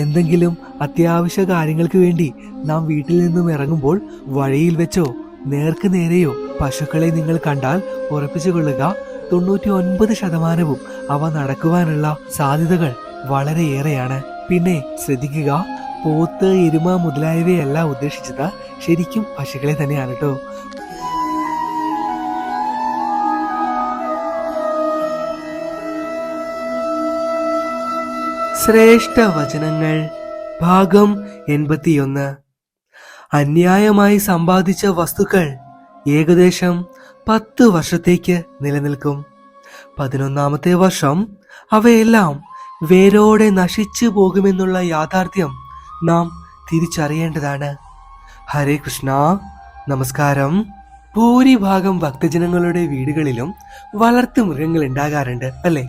എന്തെങ്കിലും അത്യാവശ്യ കാര്യങ്ങൾക്ക് വേണ്ടി നാം വീട്ടിൽ നിന്നും ഇറങ്ങുമ്പോൾ വഴിയിൽ വെച്ചോ നേർക്ക് നേരെയോ പശുക്കളെ നിങ്ങൾ കണ്ടാൽ ഉറപ്പിച്ചു കൊള്ളുക. തൊണ്ണൂറ്റി ഒൻപത് ശതമാനവും അവ നടക്കുവാനുള്ള സാധ്യതകൾ വളരെയേറെയാണ്. പിന്നെ ശ്രദ്ധിക്കുക പോത്ത് എരുമ മുതലായവയല്ല ഉദ്ദേശിച്ചത് ശരിക്കും പശുക്കളെ തന്നെയാണ് കേട്ടോ ശ്രേഷ്ഠ വചനങ്ങൾ ഭാഗം എൺപത്തിയൊന്ന്. അന്യായമായി സമ്പാദിച്ച വസ്തുക്കൾ ഏകദേശം പത്ത് വർഷത്തേക്ക് നിലനിൽക്കും. പതിനൊന്നാമത്തെ വർഷം അവയെല്ലാം വേരോടെ നശിച്ചു പോകുമെന്നുള്ള യാഥാർത്ഥ്യം നാം തിരിച്ചറിയേണ്ടതാണ്. ഹരേ കൃഷ്ണ. നമസ്കാരം. ഭൂരിഭാഗം ഭക്തജനങ്ങളുടെ വീടുകളിലും വളർത്തു മൃഗങ്ങൾ ഉണ്ടാകാറുണ്ട് അല്ലേ?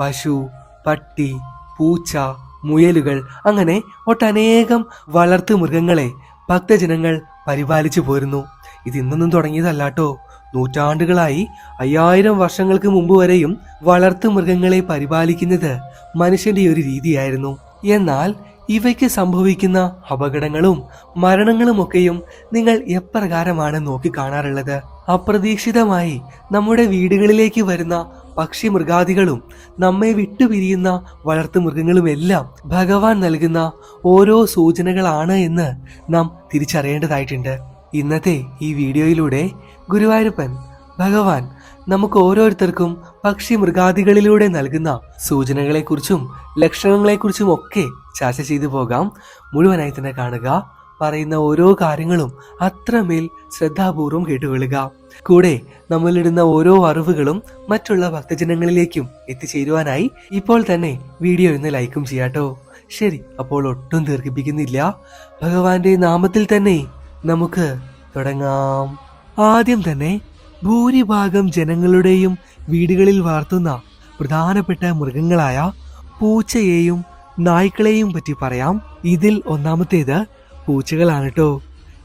പശു പട്ടി പൂച്ച മുയലുകൾ അങ്ങനെ ഒട്ടനേകം വളർത്തു മൃഗങ്ങളെ ഭക്തജനങ്ങൾ പരിപാലിച്ചു പോരുന്നു. ഇത് ഇന്നൊന്നും തുടങ്ങിയതല്ലാട്ടോ. നൂറ്റാണ്ടുകളായി അയ്യായിരം വർഷങ്ങൾക്ക് മുമ്പ് വരെയും വളർത്തു മൃഗങ്ങളെ പരിപാലിക്കുന്നത് മനുഷ്യന്റെ ഒരു രീതിയായിരുന്നു. എന്നാൽ ഇവയ്ക്ക് സംഭവിക്കുന്ന അപകടങ്ങളും മരണങ്ങളുമൊക്കെയും നിങ്ങൾ എപ്രകാരമാണ് നോക്കി കാണാറുള്ളത്? അപ്രതീക്ഷിതമായി നമ്മുടെ വീടുകളിലേക്ക് വരുന്ന പക്ഷി മൃഗാദികളും നമ്മെ വിട്ടുപിരിയുന്ന വളർത്തു മൃഗങ്ങളുമെല്ലാം ഭഗവാൻ നൽകുന്ന ഓരോ സൂചനകളാണ് എന്ന് നാം തിരിച്ചറിയേണ്ടതായിട്ടുണ്ട്. ഇന്നത്തെ ഈ വീഡിയോയിലൂടെ ഗുരുവായൂരപ്പൻ ഭഗവാൻ നമുക്ക് ഓരോരുത്തർക്കും പക്ഷി മൃഗാദികളിലൂടെ നൽകുന്ന സൂചനകളെക്കുറിച്ചും ലക്ഷണങ്ങളെക്കുറിച്ചും ഒക്കെ ചർച്ച ചെയ്തു പോകാം. മുഴുവനായി തന്നെ കാണുക. പറയുന്ന ഓരോ കാര്യങ്ങളും അത്രമേൽ ശ്രദ്ധാപൂർവം കേട്ടുകൊള്ളുക. കൂടെ നമ്മളിടുന്ന ഓരോ അറിവുകളും മറ്റുള്ള ഭക്തജനങ്ങളിലേക്കും എത്തിച്ചേരുവാനായി ഇപ്പോൾ തന്നെ വീഡിയോ ഇന്ന് ലൈക്കും ചെയ്യാട്ടോ. ശരി അപ്പോൾ ഒട്ടും ദീർഘിപ്പിക്കുന്നില്ല. ഭഗവാന്റെ നാമത്തിൽ തന്നെ നമുക്ക് തുടങ്ങാം. ആദ്യം തന്നെ ഭൂരിഭാഗം ജനങ്ങളുടെയും വീടുകളിൽ വളർത്തുന്ന പ്രധാനപ്പെട്ട മൃഗങ്ങളായ പൂച്ചയെയും നായ്ക്കളെയും പറ്റി പറയാം. ഇതിൽ ഒന്നാമത്തേത് പൂച്ചകളാണ് കേട്ടോ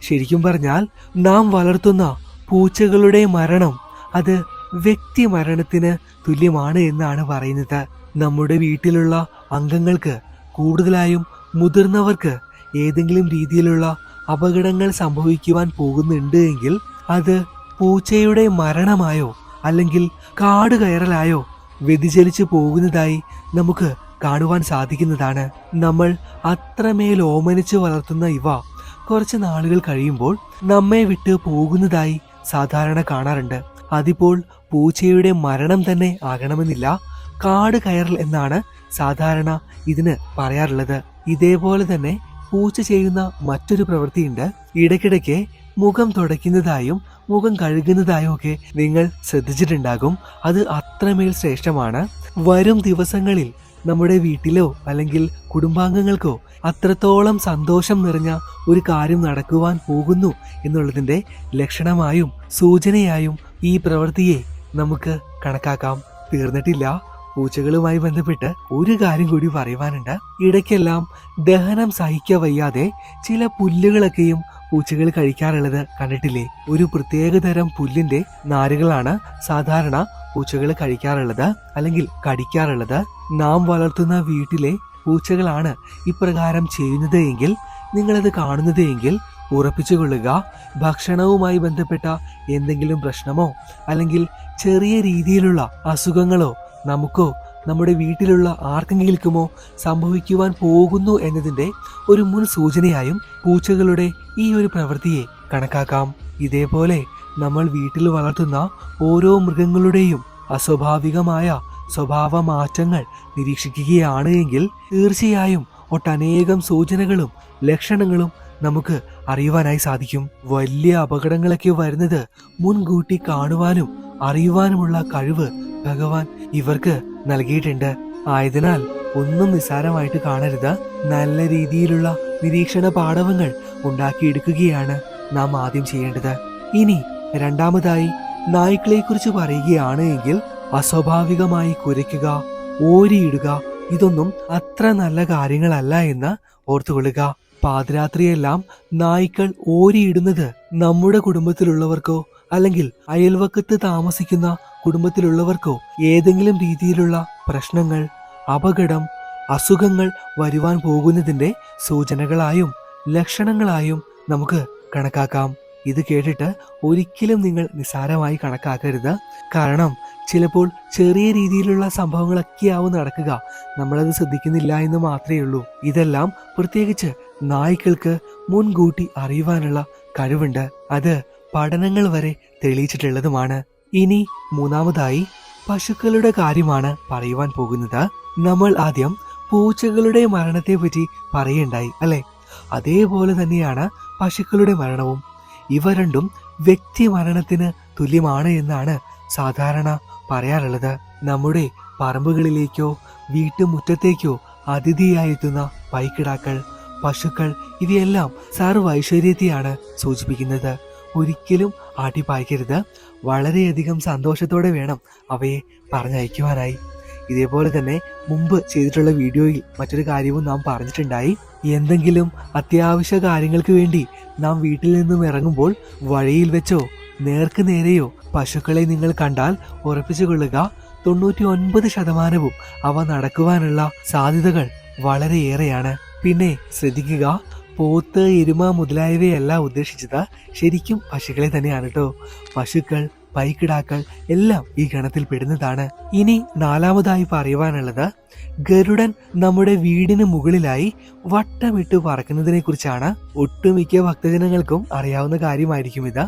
ശരിക്കും പറഞ്ഞാൽ നാം വളർത്തുന്ന പൂച്ചകളുടെ മരണം അത് വ്യക്തി മരണത്തിന് തുല്യമാണ് എന്നാണ് പറയുന്നത്. നമ്മുടെ വീട്ടിലുള്ള അംഗങ്ങൾക്ക് കൂടുതലായും മുതിർന്നവർക്ക് ഏതെങ്കിലും രീതിയിലുള്ള അപകടങ്ങൾ സംഭവിക്കുവാൻ പോകുന്നുണ്ട് എങ്കിൽ അത് പൂച്ചയുടെ മരണമായോ അല്ലെങ്കിൽ കാട് കയറലായോ വ്യതിചലിച്ചു പോകുന്നതായി നമുക്ക് കാണുവാൻ സാധിക്കുന്നതാണ്. നമ്മൾ അത്രമേൽ ഓമനിച്ച് വളർത്തുന്ന ഇവ. കുറച്ച് നാളുകൾ കഴിയുമ്പോൾ നമ്മെ വിട്ട് പോകുന്നതായി സാധാരണ കാണാറുണ്ട്. അതിപ്പോൾ പൂച്ചയുടെ മരണം തന്നെ ആകണമെന്നില്ല. കാട് കയറൽ എന്നാണ് സാധാരണ ഇതിന് പറയാറുള്ളത്. ഇതേപോലെ തന്നെ പൂച്ച ചെയ്യുന്ന മറ്റൊരു പ്രവൃത്തിയുണ്ട്. ഇടയ്ക്കിടയ്ക്ക് മുഖം തുടയ്ക്കുന്നതായും മുഖം കഴുകുന്നതായും ഒക്കെ നിങ്ങൾ ശ്രദ്ധിച്ചിട്ടുണ്ടാകും. അത് അത്രമേൽ ശ്രേഷ്ഠമാണ്. വരും ദിവസങ്ങളിൽ നമ്മുടെ വീട്ടിലോ അല്ലെങ്കിൽ കുടുംബാംഗങ്ങൾക്കോ അത്രത്തോളം സന്തോഷം നിറഞ്ഞ ഒരു കാര്യം നടക്കുവാൻ പോകുന്നു എന്നുള്ളതിന്റെ ലക്ഷണമായും സൂചനയായും ഈ പ്രവൃത്തിയെ നമുക്ക് കണക്കാക്കാം. തീർന്നിട്ടില്ല. പൂച്ചകളുമായി ബന്ധപ്പെട്ട് ഒരു കാര്യം കൂടി പറയുവാനുണ്ട്. ഇടയ്ക്കെല്ലാം ദഹനം സഹിക്ക വയ്യാതെ ചില പുല്ലുകളൊക്കെയും പൂച്ചകൾ കഴിക്കാറുള്ളത് കണ്ടിട്ടില്ലേ? ഒരു പ്രത്യേക തരം പുല്ലിന്റെ നാരുകളാണ് സാധാരണ പൂച്ചകൾ കഴിക്കാറുള്ളത് അല്ലെങ്കിൽ കടിക്കാറുള്ളത്. നാം വളർത്തുന്ന വീട്ടിലെ പൂച്ചകളാണ് ഇപ്രകാരം ചെയ്യുന്നത് എങ്കിൽ നിങ്ങളത് കാണുന്നത് എങ്കിൽ ഉറപ്പിച്ചുകൊള്ളുക ഭക്ഷണവുമായി ബന്ധപ്പെട്ട എന്തെങ്കിലും പ്രശ്നമോ അല്ലെങ്കിൽ ചെറിയ രീതിയിലുള്ള അസുഖങ്ങളോ നമുക്കോ നമ്മുടെ വീട്ടിലുള്ള ആർക്കെങ്കിലുമോ സംഭവിക്കുവാൻ പോകുന്നു എന്നതിന്റെ ഒരു മുൻ സൂചനയായും പൂച്ചകളുടെ ഈ ഒരു പ്രവൃത്തിയെ കണക്കാക്കാം. ഇതേപോലെ നമ്മൾ വീട്ടിൽ വളർത്തുന്ന ഓരോ മൃഗങ്ങളുടെയും അസ്വാഭാവികമായ സ്വഭാവ മാറ്റങ്ങൾ നിരീക്ഷിക്കുകയാണ് എങ്കിൽ തീർച്ചയായും ഒട്ടനേകം സൂചനകളും ലക്ഷണങ്ങളും നമുക്ക് അറിയുവാനായി സാധിക്കും. വലിയ അപകടങ്ങളൊക്കെ വരുന്നത് മുൻകൂട്ടി കാണുവാനും അറിയുവാനുമുള്ള കഴിവ് ഭഗവാൻ ഇവർക്ക് നൽകിയിട്ടുണ്ട്. ആയതിനാൽ ഒന്നും നിസ്സാരമായിട്ട് കാണരുത്. നല്ല രീതിയിലുള്ള നിരീക്ഷണ പാഠവങ്ങൾ ഉണ്ടാക്കിയെടുക്കുകയാണ് നാം ആദ്യം ചെയ്യേണ്ടത്. ഇനി രണ്ടാമതായി നായ്ക്കളെ കുറിച്ച് പറയുകയാണ് എങ്കിൽ അസ്വാഭാവികമായി കുരയ്ക്കുക ഓരിയിടുക ഇതൊന്നും അത്ര നല്ല കാര്യങ്ങളല്ല എന്ന് ഓർത്തുകൊള്ളുക. പാതിരാത്രിയെല്ലാം നായ്ക്കൾ ഓരിയിടുന്നത് നമ്മുടെ കുടുംബത്തിലുള്ളവർക്കോ അല്ലെങ്കിൽ അയൽവക്കത്ത് താമസിക്കുന്ന കുടുംബത്തിലുള്ളവർക്കോ ഏതെങ്കിലും രീതിയിലുള്ള പ്രശ്നങ്ങൾ അപകടം അസുഖങ്ങൾ വരുവാൻ പോകുന്നതിന്റെ സൂചനകളായും ലക്ഷണങ്ങളായും നമുക്ക് കണക്കാക്കാം. ഇത് കേട്ടിട്ട് ഒരിക്കലും നിങ്ങൾ നിസാരമായി കണക്കാക്കരുത്. കാരണം ചിലപ്പോൾ ചെറിയ രീതിയിലുള്ള സംഭവങ്ങളൊക്കെയാവും നടക്കുക. നമ്മളത് ശ്രദ്ധിക്കുന്നില്ല എന്ന് മാത്രമേ ഉള്ളൂ. ഇതെല്ലാം പ്രത്യേകിച്ച് നായ്ക്കൾക്ക് മുൻകൂട്ടി അറിയുവാനുള്ള കഴിവുണ്ട്. അത് പഠനങ്ങൾ വരെ തെളിയിച്ചിട്ടുള്ളതുമാണ്. ഇനി മൂന്നാമതായി പശുക്കളുടെ കാര്യമാണ് പറയുവാൻ പോകുന്നത്. നമ്മൾ ആദ്യം പൂച്ചകളുടെ മരണത്തെ പറ്റി പറയുണ്ടായി അല്ലെ? അതേപോലെ തന്നെയാണ് പശുക്കളുടെ മരണവും. ഇവ രണ്ടും വ്യക്തി മരണത്തിന് തുല്യമാണ് എന്നാണ് സാധാരണ പറയാറുള്ളത്. നമ്മുടെ പറമ്പുകളിലേക്കോ വീട്ടുമുറ്റത്തേക്കോ അതിഥിയായി എത്തുന്ന പൈക്കിടാക്കൾ പശുക്കൾ ഇവയെല്ലാം സർവ ഐശ്വര്യത്തെയാണ് സൂചിപ്പിക്കുന്നത്. ഒരിക്കലും ആട്ടിപ്പായ്ക്കരുത് വളരെയധികം സന്തോഷത്തോടെ വേണം അവയെ പറഞ്ഞയക്കുവാനായി. ഇതേപോലെ തന്നെ മുമ്പ് ചെയ്തിട്ടുള്ള വീഡിയോയിൽ മറ്റൊരു കാര്യവും നാം പറഞ്ഞിട്ടുണ്ടായി. എന്തെങ്കിലും അത്യാവശ്യ കാര്യങ്ങൾക്ക് വേണ്ടി നാം വീട്ടിൽ നിന്നും ഇറങ്ങുമ്പോൾ വഴിയിൽ വെച്ചോ നേർക്ക് നേരെയോ പശുക്കളെ നിങ്ങൾ കണ്ടാൽ ഉറപ്പിച്ചു കൊള്ളുക. തൊണ്ണൂറ്റി ഒൻപത് ശതമാനവും അവ നടക്കുവാനുള്ള സാധ്യതകൾ വളരെയേറെയാണ്. പിന്നെ ശ്രദ്ധിക്കുക പോത്ത് എരുമ മുതലായവയല്ല ഉദ്ദേശിച്ചത്. ശരിക്കും പശുക്കളെ തന്നെയാണ് കേട്ടോ പശുക്കൾ പൈക്കിടാക്കൾ എല്ലാം ഈ ഗണത്തിൽ പെടുന്നതാണ്. ഇനി നാലാമതായി പറയുവാനുള്ളത് ഗരുഡൻ നമ്മുടെ വീടിന് മുകളിലായി വട്ടമിട്ട് പറക്കുന്നതിനെ കുറിച്ചാണ് ഒട്ടുമിക്ക ഭക്തജനങ്ങൾക്കും അറിയാവുന്ന കാര്യമായിരിക്കും ഇത്.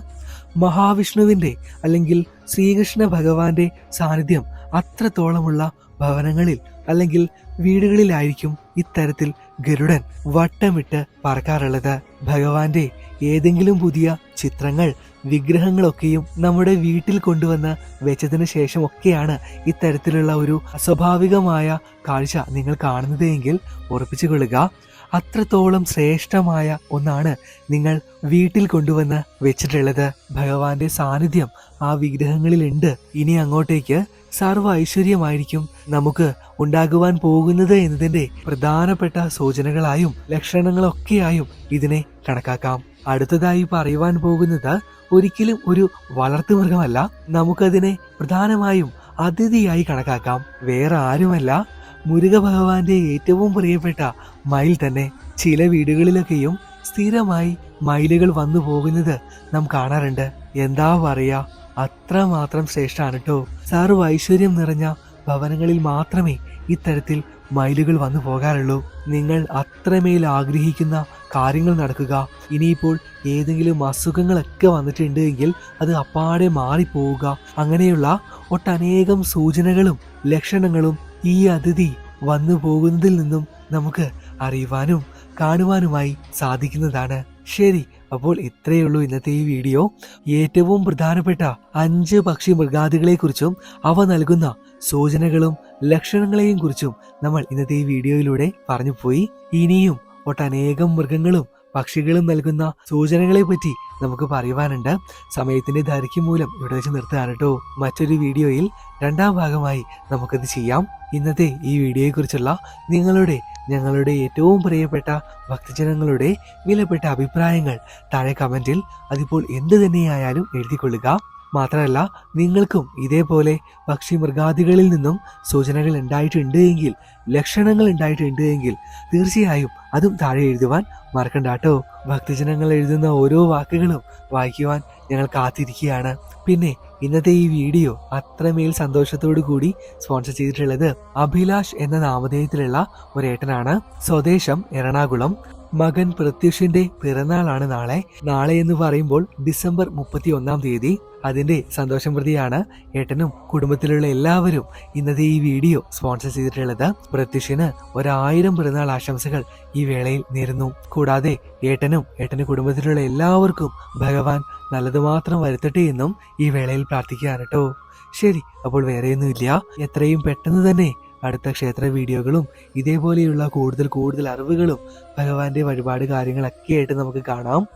മഹാവിഷ്ണുവിന്റെ അല്ലെങ്കിൽ ശ്രീകൃഷ്ണ ഭഗവാന്റെ സാന്നിധ്യം അത്രത്തോളമുള്ള ഭവനങ്ങളിൽ അല്ലെങ്കിൽ വീടുകളിലായിരിക്കും ഇത്തരത്തിൽ ഗരുഡൻ വട്ടമിട്ട് പറക്കാറുള്ളത്. ഭഗവാന്റെ ഏതെങ്കിലും പുതിയ ചിത്രങ്ങൾ വിഗ്രഹങ്ങളൊക്കെയും നമ്മുടെ വീട്ടിൽ കൊണ്ടുവന്ന് വെച്ചതിന് ശേഷമൊക്കെയാണ് ഇത്തരത്തിലുള്ള ഒരു അസ്വാഭാവികമായ കാഴ്ച നിങ്ങൾ കാണുന്നത് എങ്കിൽ ഉറപ്പിച്ചു കൊള്ളുക. അത്രത്തോളം ശ്രേഷ്ഠമായ ഒന്നാണ് നിങ്ങൾ വീട്ടിൽ കൊണ്ടുവന്ന് വെച്ചിട്ടുള്ളത്. ഭഗവാന്റെ സാന്നിധ്യം ആ വിഗ്രഹങ്ങളിലുണ്ട്. ഇനി അങ്ങോട്ടേക്ക് സർവ ഐശ്വര്യമായിരിക്കും നമുക്ക് ഉണ്ടാകുവാൻ പോകുന്നത് എന്നതിന്റെ പ്രധാനപ്പെട്ട സൂചനകളായും ലക്ഷണങ്ങളൊക്കെയായും ഇതിനെ കണക്കാക്കാം. അടുത്തതായി പറയുവാൻ പോകുന്നത് ഒരിക്കലും ഒരു വളർത്തുമൃഗമല്ല നമുക്കതിനെ പ്രധാനമായും അതിഥിയായി കണക്കാക്കാം. വേറെ ആരുമല്ല. മുരുക ഭഗവാന്റെ ഏറ്റവും പ്രിയപ്പെട്ട മയിൽ തന്നെ ചില വീടുകളിലൊക്കെയും സ്ഥിരമായി മയിലുകൾ വന്നു പോകുന്നത് നാം കാണാറുണ്ട്. എന്താ പറയാ അത്രമാത്രം ശ്രേഷ്ഠാണ് കേട്ടോ സാറു ഐശ്വര്യം നിറഞ്ഞ ഭവനങ്ങളിൽ മാത്രമേ ഇത്തരത്തിൽ മൈലുകൾ വന്നു പോകാറുള്ളൂ. നിങ്ങൾ അത്രമേൽ ആഗ്രഹിക്കുന്ന കാര്യങ്ങൾ നടക്കുക. ഇനിയിപ്പോൾ ഏതെങ്കിലും അസുഖങ്ങളൊക്കെ വന്നിട്ടുണ്ട് എങ്കിൽ അത് അപ്പാടെ മാറിപ്പോവുക. അങ്ങനെയുള്ള ഒട്ടനേകം സൂചനകളും ലക്ഷണങ്ങളും ഈ അതിഥി വന്നു പോകുന്നതിൽ നിന്നും നമുക്ക് അറിയുവാനും കാണുവാനുമായി സാധിക്കുന്നതാണ്. ശരി അപ്പോൾ ഇത്രയേ ഉള്ളൂ ഇന്നത്തെ ഈ വീഡിയോ. ഏറ്റവും പ്രധാനപ്പെട്ട അഞ്ച് പക്ഷി മൃഗാദികളെ കുറിച്ചും അവ നൽകുന്ന സൂചനകളും ലക്ഷണങ്ങളെയും കുറിച്ചും നമ്മൾ ഇന്നത്തെ ഈ വീഡിയോയിലൂടെ പറഞ്ഞു പോയി. ഇനിയും ഒട്ടനേകം മൃഗങ്ങളും പക്ഷികളും നൽകുന്ന സൂചനകളെ പറ്റി നമുക്ക് പറയുവാനുണ്ട്. സമയത്തിന്റെ ദൈർഘ്യം മൂലം ഇവിടെ വെച്ച് നിർത്തുകയാണ് കേട്ടോ. മറ്റൊരു വീഡിയോയിൽ രണ്ടാം ഭാഗമായി നമുക്കത് ചെയ്യാം. ഇന്നത്തെ ഈ വീഡിയോയെക്കുറിച്ചുള്ള നിങ്ങളുടെ ഞങ്ങളുടെ ഏറ്റവും പ്രിയപ്പെട്ട ഭക്തജനങ്ങളുടെ വിലപ്പെട്ട അഭിപ്രായങ്ങൾ താഴെ കമന്റിൽ അതിപ്പോൾ എന്ത് തന്നെയായാലും എഴുതിക്കൊള്ളുക. മാത്രമല്ല നിങ്ങൾക്കും ഇതേപോലെ പക്ഷി മൃഗാദികളിൽ നിന്നും സൂചനകൾ ഉണ്ടായിട്ടുണ്ട് എങ്കിൽ ലക്ഷണങ്ങൾ ഉണ്ടായിട്ടുണ്ട് എങ്കിൽ തീർച്ചയായും അതും താഴെ എഴുതുവാൻ മറക്കണ്ട കേട്ടോ. ഭക്തജനങ്ങൾ എഴുതുന്ന ഓരോ വാക്കുകളും വായിക്കുവാൻ ഞങ്ങൾ കാത്തിരിക്കുകയാണ്. പിന്നെ ഇന്നത്തെ ഈ വീഡിയോ അത്രമേൽ സന്തോഷത്തോടു കൂടി സ്പോൺസർ ചെയ്തിട്ടുള്ളത് അഭിലാഷ് എന്ന നാമധേയത്തിലുള്ള ഒരേട്ടനാണ്. സ്വദേശം എറണാകുളം. മകൻ പ്രത്യുഷിന്റെ പിറന്നാളാണ് നാളെ. നാളെ എന്ന് പറയുമ്പോൾ ഡിസംബർ മുപ്പത്തി ഒന്നാം തീയതി. അതിന്റെ സന്തോഷം പ്രതിയാണ് ഏട്ടനും കുടുംബത്തിലുള്ള എല്ലാവരും ഇന്നത്തെ ഈ വീഡിയോ സ്പോൺസർ ചെയ്തിട്ടുള്ളത്. പ്രത്യുഷിന് ഒരായിരം പിറന്നാൾ ആശംസകൾ ഈ വേളയിൽ നേരുന്നു. കൂടാതെ ഏട്ടനും ഏട്ടന്റെ കുടുംബത്തിലുള്ള എല്ലാവർക്കും ഭഗവാൻ നല്ലത് മാത്രം വരുത്തട്ടെ എന്നും ഈ വേളയിൽ പ്രാർത്ഥിക്കുകയാണ് കേട്ടോ. ശരി അപ്പോൾ വേറെയൊന്നുമില്ല. എത്രയും പെട്ടെന്ന് തന്നെ അടുത്ത ക്ഷേത്ര വീഡിയോകളും ഇതേപോലെയുള്ള കൂടുതൽ കൂടുതൽ അറിവുകളും ഭഗവാന്റെ വഴിപാട് കാര്യങ്ങളൊക്കെ ആയിട്ട് നമുക്ക് കാണാം.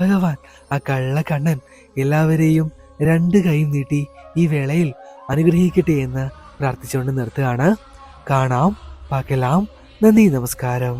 ഭഗവാൻ ആ കള്ള കണ്ണൻ എല്ലാവരെയും രണ്ട് കൈയും നീട്ടി ഈ വേളയിൽ അനുഗ്രഹിക്കട്ടെ എന്ന് പ്രാർത്ഥിച്ചുകൊണ്ട് നിർത്തുകയാണ്. കാണാം പാക്കലാം നന്ദി നമസ്കാരം.